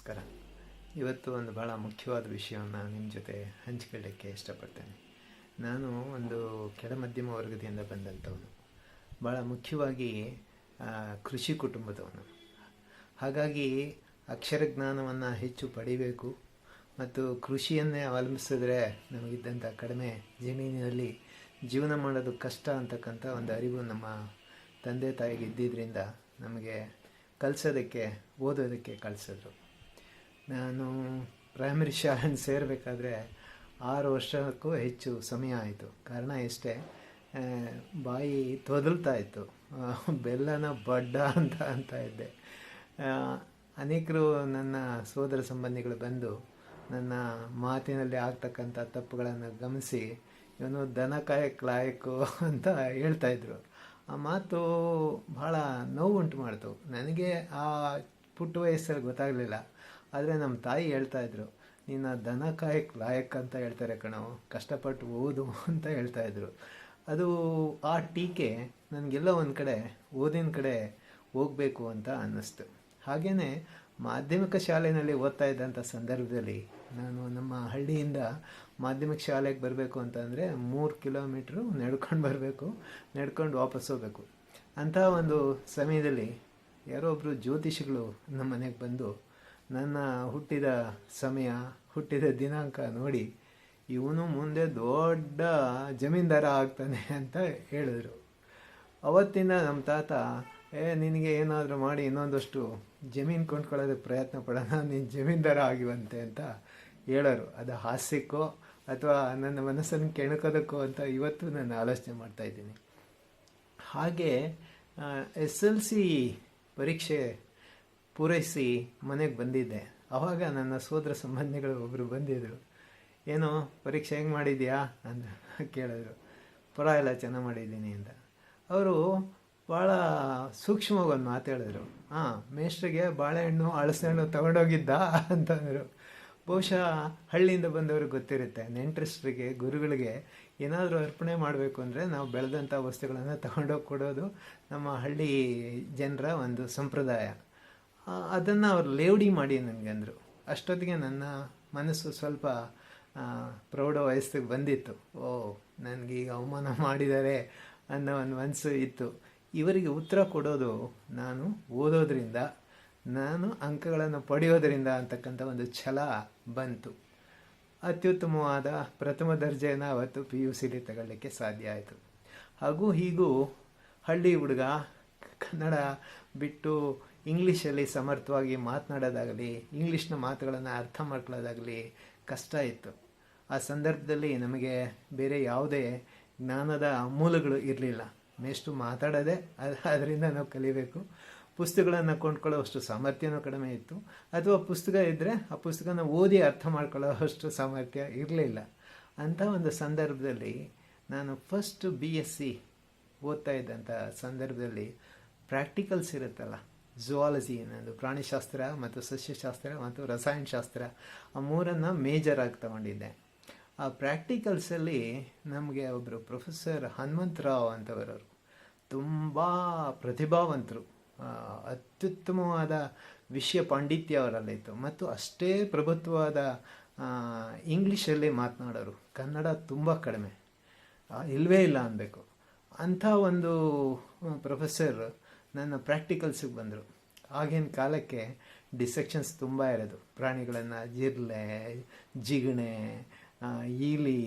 ನಮಸ್ಕಾರ ಇವತ್ತು ಒಂದು ಭಾಳ ಮುಖ್ಯವಾದ ವಿಷಯವನ್ನು ನಿಮ್ಮ ಜೊತೆ ಹಂಚಿಕೊಳ್ಳೋಕ್ಕೆ ಇಷ್ಟಪಡ್ತೇನೆ. ನಾನು ಒಂದು ಕೆಳ ಮಧ್ಯಮ ವರ್ಗದಿಂದ ಬಂದಂಥವನು. ಭಾಳ ಮುಖ್ಯವಾಗಿ ಕೃಷಿ ಕುಟುಂಬದವನು. ಹಾಗಾಗಿ ಅಕ್ಷರ ಜ್ಞಾನವನ್ನು ಹೆಚ್ಚು ಪಡಿಬೇಕು ಮತ್ತು ಕೃಷಿಯನ್ನೇ ಅವಲಂಬಿಸಿದ್ರೆ ನಮಗಿದ್ದಂಥ ಕಡಿಮೆ ಜಮೀನಿನಲ್ಲಿ ಜೀವನ ಮಾಡೋದು ಕಷ್ಟ ಅಂತಕ್ಕಂಥ ಒಂದು ಅರಿವು ನಮ್ಮ ತಂದೆ ತಾಯಿಗೆ ಇದ್ದಿದ್ದರಿಂದ ನಮಗೆ ಕಲಿಸೋದಕ್ಕೆ, ಓದೋದಕ್ಕೆ ಕಳಿಸಿದ್ರು. ನಾನು ಪ್ರೈಮರಿ ಶಾಲೆಯನ್ನು ಸೇರಬೇಕಾದ್ರೆ ಆರು ವರ್ಷಕ್ಕೂ ಹೆಚ್ಚು ಸಮಯ ಆಯಿತು. ಕಾರಣ ಇಷ್ಟೇ ಬಾಯಿ ತೊದಲ್ತಾ ಇತ್ತು. ಬೆಲ್ಲನ ಬಡ್ಡ ಅಂತ ಅಂತ ಇದ್ದೆ. ಅನೇಕರು ನನ್ನ ಸೋದರ ಸಂಬಂಧಿಗಳು ಬಂದು ನನ್ನ ಮಾತಿನಲ್ಲಿ ಆಗ್ತಕ್ಕಂಥ ತಪ್ಪುಗಳನ್ನು ಗಮನಿಸಿ, ಇವನು ದನ ಕಾಯಕ್ಕೆ ಲಾಯಕು ಅಂತ ಹೇಳ್ತಾಯಿದ್ರು ಆ ಮಾತು ಭಾಳ ನೋವುಂಟು ಮಾಡ್ತು. ನನಗೆ ಆ ಪುಟ್ಟ ವಯಸ್ಸಲ್ಲಿ ಗೊತ್ತಾಗಲಿಲ್ಲ. ಆದರೆ ನಮ್ಮ ತಾಯಿ ಹೇಳ್ತಾ ಇದ್ರು, ನಿನ್ನ ದನ ಕಾಯಕ್ ಲಾಯಕ್ ಅಂತ ಹೇಳ್ತಾರೆ ಕಣೋ, ಕಷ್ಟಪಟ್ಟು ಓದು ಅಂತ ಹೇಳ್ತಾ ಇದ್ರು. ಅದು ಆ ಟೀಕೆ ನನಗೆಲ್ಲ ಒಂದು ಕಡೆ, ಓದಿನ ಕಡೆ ಹೋಗಬೇಕು ಅಂತ ಅನ್ನಿಸ್ತು. ಹಾಗೆಯೇ ಮಾಧ್ಯಮಿಕ ಶಾಲೆಯಲ್ಲಿ ಓದ್ತಾ ಇದ್ದಂಥ ಸಂದರ್ಭದಲ್ಲಿ ನಾನು ನಮ್ಮ ಹಳ್ಳಿಯಿಂದ ಮಾಧ್ಯಮಿಕ ಶಾಲೆಗೆ ಬರಬೇಕು ಅಂತಂದರೆ ಮೂರು ಕಿಲೋಮೀಟ್ರು ನಡ್ಕೊಂಡು ಬರಬೇಕು, ನಡ್ಕೊಂಡು ವಾಪಸ್ ಹೋಗಬೇಕು. ಅಂಥ ಒಂದು ಸಮಯದಲ್ಲಿ ಯಾರೋ ಒಬ್ಬರು ಜ್ಯೋತಿಷಿಗಳು ನಮ್ಮ ಮನೆಗೆ ಬಂದು ನನ್ನ ಹುಟ್ಟಿದ ಸಮಯ, ಹುಟ್ಟಿದ ದಿನಾಂಕ ನೋಡಿ, ಇವನು ಮುಂದೆ ದೊಡ್ಡ ಜಮೀನ್ದಾರ ಆಗ್ತಾನೆ ಅಂತ ಹೇಳಿದ್ರು. ಅವತ್ತಿಂದ ನಮ್ಮ ತಾತ, ಏ, ನಿನಗೆ ಏನಾದರೂ ಮಾಡಿ ಇನ್ನೊಂದಷ್ಟು ಜಮೀನು ಕೊಂಡ್ಕೊಳ್ಳೋದಕ್ಕೆ ಪ್ರಯತ್ನ ಪಡೋಣ, ನೀನು ಜಮೀನ್ದಾರ ಆಗಿವಂತೆ ಅಂತ ಹೇಳೋರು. ಅದು ಹಾಸ್ಯಕ್ಕೋ ಅಥವಾ ನನ್ನ ಮನಸ್ಸನ್ನು ಕೆಣಕೋದಕ್ಕೋ ಅಂತ ಇವತ್ತು ನಾನು ಆಲೋಚನೆ ಮಾಡ್ತಾ ಇದ್ದೀನಿ. ಹಾಗೆ ಎಸ್ ಎಲ್ ಸಿ ಪರೀಕ್ಷೆ ಪೂರೈಸಿ ಮನೆಗೆ ಬಂದಿದ್ದೆ. ಆವಾಗ ನನ್ನ ಸೋದರ ಸಂಬಂಧಿಗಳು ಒಬ್ಬರು ಬಂದಿದ್ದರು ಏನು, ಪರೀಕ್ಷೆ ಹೆಂಗೆ ಮಾಡಿದ್ಯಾ? ಅಂತ ಕೇಳಿದ್ರು. ಎಲ್ಲ ಚೆನ್ನಾಗಿ ಮಾಡಿದ್ದೀನಿ ಅಂತ. ಅವರು ಭಾಳ ಸೂಕ್ಷ್ಮವಾಗಿ ಒಂದು ಮಾತು ಹೇಳಿದ್ರು. ಹಾಂ ಮೇಷ್ಟ್ರಿಗೆ ಬಾಳೆಹಣ್ಣು ಹಣ್ಣು ತಗೊಂಡೋಗಿದ್ದ? ಅಂತಂದರು ಬಹುಶಃ ಹಳ್ಳಿಯಿಂದ ಬಂದವ್ರಿಗೆ ಗೊತ್ತಿರುತ್ತೆ. ನೆಂಟ್ರಿಸ್ಟ್ರಿಗೆ, ಗುರುಗಳಿಗೆ ಏನಾದರೂ ಅರ್ಪಣೆ ಮಾಡಬೇಕು ಅಂದರೆ ನಾವು ಬೆಳೆದಂಥ ವಸ್ತುಗಳನ್ನು ತಗೊಂಡೋಗಿ ಕೊಡೋದು ನಮ್ಮ ಹಳ್ಳಿ ಜನರ ಒಂದು ಸಂಪ್ರದಾಯ. ಅದನ್ನು ಅವ್ರು ಲೇವಡಿ ಮಾಡಿ ನನಗೆ ಅಂದರು. ಅಷ್ಟೊತ್ತಿಗೆ ನನ್ನ ಮನಸ್ಸು ಸ್ವಲ್ಪ ಪ್ರೌಢ ವಯಸ್ಸಿಗೆ ಬಂದಿತ್ತು. ಓ ನನಗೆ ಈಗ ಅವಮಾನ ಮಾಡಿದ್ದಾರೆ ಅನ್ನೋ ಒಂದು ಮನಸ್ಸು ಇತ್ತು. ಇವರಿಗೆ ಉತ್ತರ ಕೊಡೋದು ನಾನು ಓದೋದ್ರಿಂದ, ನಾನು ಅಂಕಗಳನ್ನು ಪಡೆಯೋದ್ರಿಂದ ಅಂತಕ್ಕಂಥ ಒಂದು ಛಲ ಬಂತು. ಅತ್ಯುತ್ತಮವಾದ ಪ್ರಥಮ ದರ್ಜೆಯನ್ನು ಅವತ್ತು ಪಿ ಯು ಸಿಲಿ ತಗೊಳ್ಳಿಕ್ಕೆ ಸಾಧ್ಯ ಆಯಿತು. ಹಾಗೂ ಹೀಗೂ ಹಳ್ಳಿ ಹುಡುಗ, ಕನ್ನಡ ಬಿಟ್ಟು ಇಂಗ್ಲೀಷಲ್ಲಿ ಸಮರ್ಥವಾಗಿ ಮಾತನಾಡೋದಾಗಲಿ, ಇಂಗ್ಲೀಷ್ನ ಮಾತುಗಳನ್ನು ಅರ್ಥ ಮಾಡ್ಕೊಳ್ಳೋದಾಗಲಿ ಕಷ್ಟ ಇತ್ತು. ಆ ಸಂದರ್ಭದಲ್ಲಿ ನಮಗೆ ಬೇರೆ ಯಾವುದೇ ಜ್ಞಾನದ ಮೂಲಗಳು ಇರಲಿಲ್ಲ. ಎಷ್ಟು ಮಾತಾಡೋದೇ, ಅದು ಅದರಿಂದ ನಾವು ಕಲಿಬೇಕು. ಪುಸ್ತಕಗಳನ್ನು ಕೊಂಡ್ಕೊಳ್ಳೋ ಅಷ್ಟು ಸಾಮರ್ಥ್ಯನೂ ಕಡಿಮೆ ಇತ್ತು. ಅಥವಾ ಪುಸ್ತಕ ಇದ್ದರೆ ಆ ಪುಸ್ತಕನ ಓದಿ ಅರ್ಥ ಮಾಡ್ಕೊಳ್ಳೋ ಅಷ್ಟು ಸಾಮರ್ಥ್ಯ ಇರಲಿಲ್ಲ. ಅಂಥ ಒಂದು ಸಂದರ್ಭದಲ್ಲಿ ನಾನು ಫಸ್ಟ್ ಬಿ ಎಸ್ ಸಿ ಓದ್ತಾ ಇದ್ದಂಥ ಸಂದರ್ಭದಲ್ಲಿ ಪ್ರಾಕ್ಟಿಕಲ್ಸ್ ಇರುತ್ತಲ್ಲ ಝುವಾಲಜಿ ಅನ್ನೋದು ಪ್ರಾಣಿಶಾಸ್ತ್ರ ಮತ್ತು ಸಸ್ಯಶಾಸ್ತ್ರ ಮತ್ತು ರಸಾಯನಶಾಸ್ತ್ರ, ಆ ಮೂರನ್ನು ಮೇಜರಾಗಿ ತಗೊಂಡಿದ್ದೆ. ಆ ಪ್ರಾಕ್ಟಿಕಲ್ಸಲ್ಲಿ ನಮಗೆ ಒಬ್ಬರು ಪ್ರೊಫೆಸರ್ ಹನುಮಂತರಾವ್ ರಾವ್ ಅಂತವರವರು. ತುಂಬ ಪ್ರತಿಭಾವಂತರು. ಅತ್ಯುತ್ತಮವಾದ ವಿಷಯ ಪಾಂಡಿತ್ಯ ಅವರಲ್ಲಿತ್ತು. ಮತ್ತು ಅಷ್ಟೇ ಪ್ರಭುತ್ವವಾದ ಇಂಗ್ಲೀಷಲ್ಲಿ ಮಾತನಾಡೋರು. ಕನ್ನಡ ತುಂಬ ಕಡಿಮೆ. ಇಲ್ಲವೇ ಇಲ್ಲ ಅನ್ನಬೇಕು ಅಂಥ ಒಂದು ಪ್ರೊಫೆಸರ್ ನನ್ನ ಪ್ರಾಕ್ಟಿಕಲ್ಸಿಗೆ ಬಂದರು. ಆಗಿನ ಕಾಲಕ್ಕೆ ಡಿಸೆಕ್ಷನ್ಸ್ ತುಂಬ ಇರೋದು. ಪ್ರಾಣಿಗಳನ್ನು ಜಿರ್ಲೆ, ಜಿಗಣೆ ಈಲಿ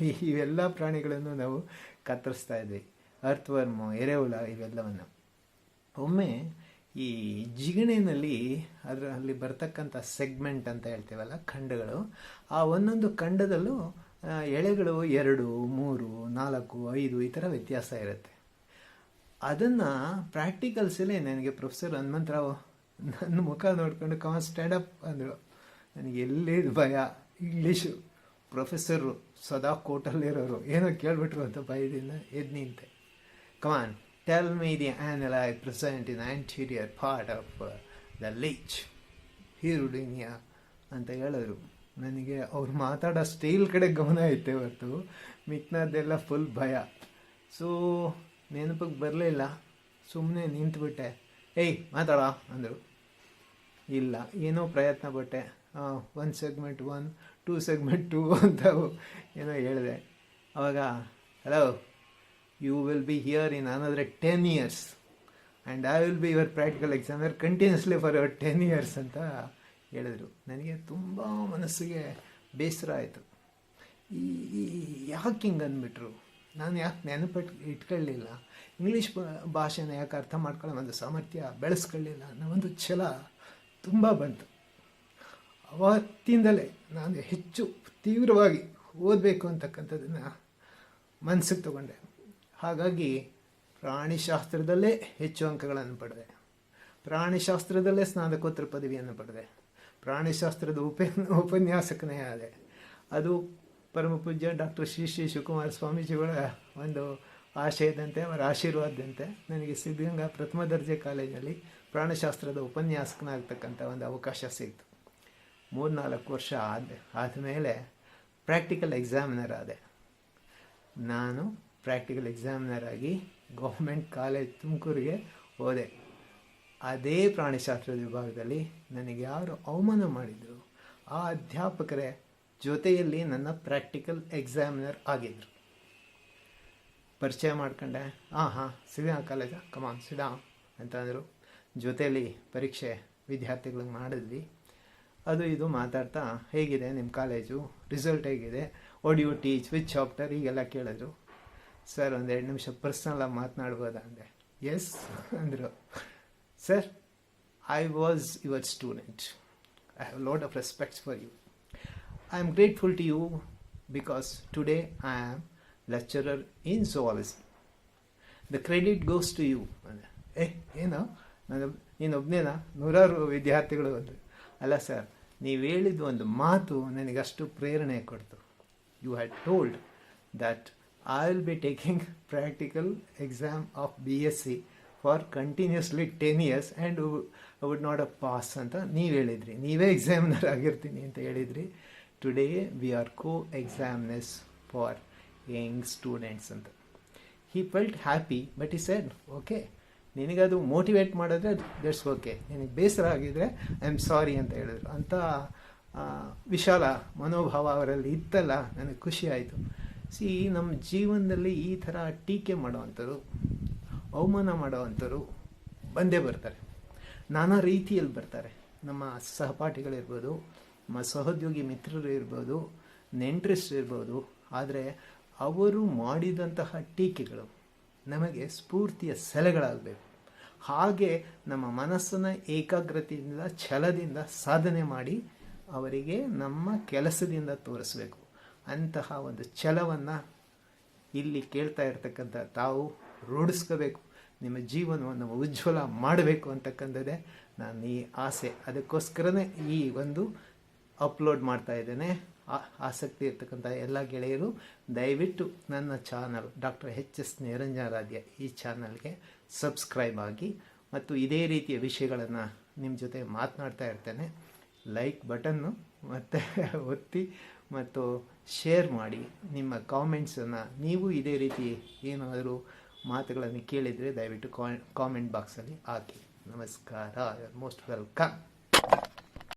ಇವೆಲ್ಲ ಪ್ರಾಣಿಗಳನ್ನು ನಾವು ಕತ್ತರಿಸ್ತಾ ಇದ್ವಿ. ಅರ್ಥವರ್ಮು ಎರೆಹುಳ ಇವೆಲ್ಲವನ್ನು. ಒಮ್ಮೆ ಈ ಜಿಗಣೆಯಲ್ಲಿ ಅದರಲ್ಲಿ ಬರ್ತಕ್ಕಂಥ ಸೆಗ್ಮೆಂಟ್ ಅಂತ ಹೇಳ್ತೀವಲ್ಲ, ಖಂಡಗಳು, ಆ ಒಂದೊಂದು ಖಂಡದಲ್ಲೂ ಎಳೆಗಳು ಎರಡು, ಮೂರು, ನಾಲ್ಕು, ಐದು ಈ ಥರ ವ್ಯತ್ಯಾಸ ಇರುತ್ತೆ. ಅದನ್ನು ಪ್ರಾಕ್ಟಿಕಲ್ಸಲ್ಲಿ ನನಗೆ ಪ್ರೊಫೆಸರ್ ಹನುಮಂತರಾವ್ ನನ್ನ ಮುಖ ನೋಡಿಕೊಂಡು, ಕಮ ಸ್ಟ್ಯಾಂಡ್ ಅಪ್ ಅಂದರು. ನನಗೆ ಎಲ್ಲಿ ಭಯ? ಇಂಗ್ಲೀಷು ಪ್ರೊಫೆಸರು ಸದಾ ಕೋಟಲ್ಲಿರೋರು ಏನೋ ಕೇಳ್ಬಿಟ್ರು ಅಂತ ಭಯದಿಂದ ಎದ್ದು ನಿಂತೆ. Come on tell me the anal present in anterior part of the leech Hirudinaria ಅಂತ ಹೇಳೋರು. ನನಗೆ ಅವ್ರು ಮಾತಾಡೋ ಸ್ಟೈಲ್ ಕಡೆ ಗಮನ ಐತೆ ಹೊರತು. ಮಿಕ್ನದ್ದೆಲ್ಲ ಫುಲ್ ಭಯ. ಸೊ ನೆನಪಿಗೆ ಬರಲಿಲ್ಲ ಸುಮ್ಮನೆ ನಿಂತುಬಿಟ್ಟೆ. ಏಯ್, ಮಾತಾಡ, ಅಂದರು. ಇಲ್ಲ, ಏನೋ ಪ್ರಯತ್ನ ಪಟ್ಟೆ. One segment one two segment two ಅಂತ ಏನೋ ಹೇಳಿದೆ. ಅವಾಗ hello you will be here in another ten years and I will be your practical examiner continuously for your ten years ಅಂತ ಹೇಳಿದರು. ನನಗೆ ತುಂಬ ಮನಸ್ಸಿಗೆ ಬೇಸರ ಆಯಿತು. ಈ, ಯಾಕೆ ಹಿಂಗೆ ಅಂದ್ಬಿಟ್ರು? ನಾನು ಯಾಕೆ ನೆನಪಿಟ್ಟು ಇಟ್ಕೊಳ್ಳಿಲ್ಲ? ಇಂಗ್ಲೀಷ್ ಭಾಷೆನ ಯಾಕೆ ಅರ್ಥ ಮಾಡ್ಕೊಳ್ಳೋ ಒಂದು ಸಾಮರ್ಥ್ಯ ಬೆಳೆಸ್ಕೊಳ್ಳಿಲ್ಲ ಅನ್ನೋ ಒಂದು ಛಲ ತುಂಬ ಬಂತು. ಅವತ್ತಿಂದಲೇ ನಾನು ಹೆಚ್ಚು ತೀವ್ರವಾಗಿ ಓದಬೇಕು ಅಂತಕ್ಕಂಥದ್ದನ್ನು ಮನಸ್ಸಿಗೆ ತಗೊಂಡೆ. ಹಾಗಾಗಿ ಪ್ರಾಣಿಶಾಸ್ತ್ರದಲ್ಲೇ ಹೆಚ್ಚು ಅಂಕಗಳನ್ನು ಪಡೆದೆ. ಪ್ರಾಣಿಶಾಸ್ತ್ರದಲ್ಲೇ ಸ್ನಾತಕೋತ್ತರ ಪದವಿಯನ್ನು ಪಡೆದೆ. ಪ್ರಾಣಿಶಾಸ್ತ್ರದ ಉಪ ಉಪನ್ಯಾಸಕನೇ ಆದೆ. ಅದು ಪರಮ ಪೂಜ್ಯ ಡಾಕ್ಟರ್ ಶ್ರೀ ಶ್ರೀ ಶಿವಕುಮಾರ ಸ್ವಾಮೀಜಿಗಳ ಒಂದು ಆಶಯದಂತೆ, ಅವರ ಆಶೀರ್ವಾದದಂತೆ ನನಗೆ ಸಿದ್ಧಗಂಗಾ ಪ್ರಥಮ ದರ್ಜೆ ಕಾಲೇಜಲ್ಲಿ ಪ್ರಾಣಶಾಸ್ತ್ರದ ಉಪನ್ಯಾಸಕನಾಗ್ತಕ್ಕಂಥ ಒಂದು ಅವಕಾಶ ಸಿಕ್ತು. ಮೂರ್ನಾಲ್ಕು ವರ್ಷ ಆದ, ಆದಮೇಲೆ ಪ್ರಾಕ್ಟಿಕಲ್ ಎಕ್ಸಾಮಿನರ್ ಆದೆ. ನಾನು ಪ್ರಾಕ್ಟಿಕಲ್ ಎಕ್ಸಾಮಿನರ್ ಆಗಿ ಗೌರ್ಮೆಂಟ್ ಕಾಲೇಜ್ ತುಮಕೂರಿಗೆ ಹೋದೆ. ಅದೇ ಪ್ರಾಣಿಶಾಸ್ತ್ರದ ವಿಭಾಗದಲ್ಲಿ ನನಗೆ ಯಾರು ಅವಮಾನ ಮಾಡಿದರು, ಆ ಅಧ್ಯಾಪಕರೇ ಜೊತೆಯಲ್ಲಿ ನನ್ನ ಪ್ರಾಕ್ಟಿಕಲ್ ಎಕ್ಸಾಮಿನರ್ ಆಗಿದ್ದರು ಪರಿಚಯ ಮಾಡ್ಕೊಂಡೆ ಹಾಂ ಹಾಂ ಸಿದಾ ಕಾಲೇಜಾ ಕಮಾನ್ ಸಿದಾ ಅಂತಂದರು ಜೊತೆಯಲ್ಲಿ ಪರೀಕ್ಷೆ ವಿದ್ಯಾರ್ಥಿಗಳಿಗೆ ಮಾಡಿದ್ವಿ. ಅದು ಇದು ಮಾತಾಡ್ತಾ, ಹೇಗಿದೆ ನಿಮ್ಮ ಕಾಲೇಜು? ರಿಸಲ್ಟ್ ಹೇಗಿದೆ? ಓಡ್ ಯು ಟೀಚ್ ವಿಚ್ ಚಾಪ್ಟರ್ ಹೀಗೆಲ್ಲ ಕೇಳಿದ್ರು. ಸರ್, ಒಂದು ಎರಡು ನಿಮಿಷ ಪರ್ಸ್ನಲಾಗಿ ಮಾತನಾಡ್ಬೋದಾ? ಅಂದೆ. ಎಸ್ ಅಂದರು. Sir I was your student I have lot of respects for you I am grateful to you because today I am lecturer in zoology. Credit goes to you ಅಂದೆ ಏ ಏನು? ನಾನು ನೀನೊಬ್ಬನೇನಾ ನೂರಾರು ವಿದ್ಯಾರ್ಥಿಗಳು ಅಂದರು ಅಲ್ಲ ಸರ್, ನೀವು ಹೇಳಿದ ಒಂದು ಮಾತು ನನಗಷ್ಟು ಪ್ರೇರಣೆ ಕೊಡ್ತು. You had told that I will be taking practical exam of B S C for continuously ten years and would not a pass ಅಂತ ನೀವು ಹೇಳಿದ್ರಿ. ನೀವೇ ಎಕ್ಸಾಮಿನರ್ ಆಗಿರ್ತೀನಿ ಅಂತ ಹೇಳಿದ್ರಿ. Today we are co examiners for young students ಅಂತ. He felt happy but he said okay ನಿನಗದು motivate ಮಾಡಿದ್ರೆ that's okay ನಿನಗೆ ಬೇಸರ ಆಗಿದ್ರೆ ಐ ಆಮ್ ಸಾರಿ ಅಂತ ಹೇಳಿದ್ರು. ಅಂತ ವಿಶಾಲ ಮನೋಭಾವ ಅವರಲ್ಲಿ ಇತ್ತಲ್ಲ, ನನಗೆ ಖುಷಿ ಆಯಿತು. ಸಿ ನಮ್ಮ ಜೀವನದಲ್ಲಿ ಈ ಥರ ಟೀಕೆ ಮಾಡೋವಂಥರು ಅವಮಾನ ಮಾಡೋವಂಥರು ಬಂದೇ ಬರ್ತಾರೆ. ನಾನಾ ರೀತಿಯಲ್ಲಿ ಬರ್ತಾರೆ. ನಮ್ಮ ಸಹಪಾಠಿಗಳಿರ್ಬೋದು ನಮ್ಮ ಸಹೋದ್ಯೋಗಿ ಮಿತ್ರರು ಇರ್ಬೋದು ನೆಂಟ್ರಿಸ್ಟ್ ಇರ್ಬೋದು, ಆದರೆ ಅವರು ಮಾಡಿದಂತಹ ಟೀಕೆಗಳು ನಮಗೆ ಸ್ಫೂರ್ತಿಯ ಸೆಲೆಗಳಾಗಬೇಕು. ಹಾಗೆ ನಮ್ಮ ಮನಸ್ಸನ್ನು ಏಕಾಗ್ರತೆಯಿಂದ, ಛಲದಿಂದ ಸಾಧನೆ ಮಾಡಿ ಅವರಿಗೆ ನಮ್ಮ ಕೆಲಸದಿಂದ ತೋರಿಸಬೇಕು. ಅಂತಹ ಒಂದು ಛಲವನ್ನು ಇಲ್ಲಿ ಕೇಳ್ತಾ ಇರ್ತಕ್ಕಂಥ ತಾವು ರೂಢಿಸ್ಕೋಬೇಕು. ನಿಮ್ಮ ಜೀವನವನ್ನು ಉಜ್ವಲ ಮಾಡಬೇಕು ಅಂತಕ್ಕಂಥದ್ದೇ ನಾನು ಈ ಆಸೆ. ಅದಕ್ಕೋಸ್ಕರನೇ ಈ ಒಂದು ಅಪ್ಲೋಡ್ ಮಾಡ್ತಾ ಇದ್ದೇನೆ. ಆಸಕ್ತಿ ಇರ್ತಕ್ಕಂಥ ಎಲ್ಲ ಗೆಳೆಯರು, ದಯವಿಟ್ಟು ನನ್ನ channel doctor H S Niranjanaradhya ಈ ಚಾನಲ್ಗೆ ಸಬ್ಸ್ಕ್ರೈಬ್ ಆಗಿ ಮತ್ತು ಇದೇ ರೀತಿಯ ವಿಷಯಗಳನ್ನು ನಿಮ್ಮ ಜೊತೆ ಮಾತನಾಡ್ತಾ ಇರ್ತೇನೆ. ಲೈಕ್ ಬಟನ್ನು ಮತ್ತು ಒತ್ತಿ ಮತ್ತು ಶೇರ್ ಮಾಡಿ. ನಿಮ್ಮ ಕಾಮೆಂಟ್ಸನ್ನು ನೀವು ಇದೇ ರೀತಿ ಏನಾದರೂ ಮಾತುಗಳನ್ನು ಕೇಳಿದರೆ ದಯವಿಟ್ಟು ಕಾಮೆಂಟ್ ಬಾಕ್ಸಲ್ಲಿ ಹಾಕಿ. ನಮಸ್ಕಾರ. Most welcome.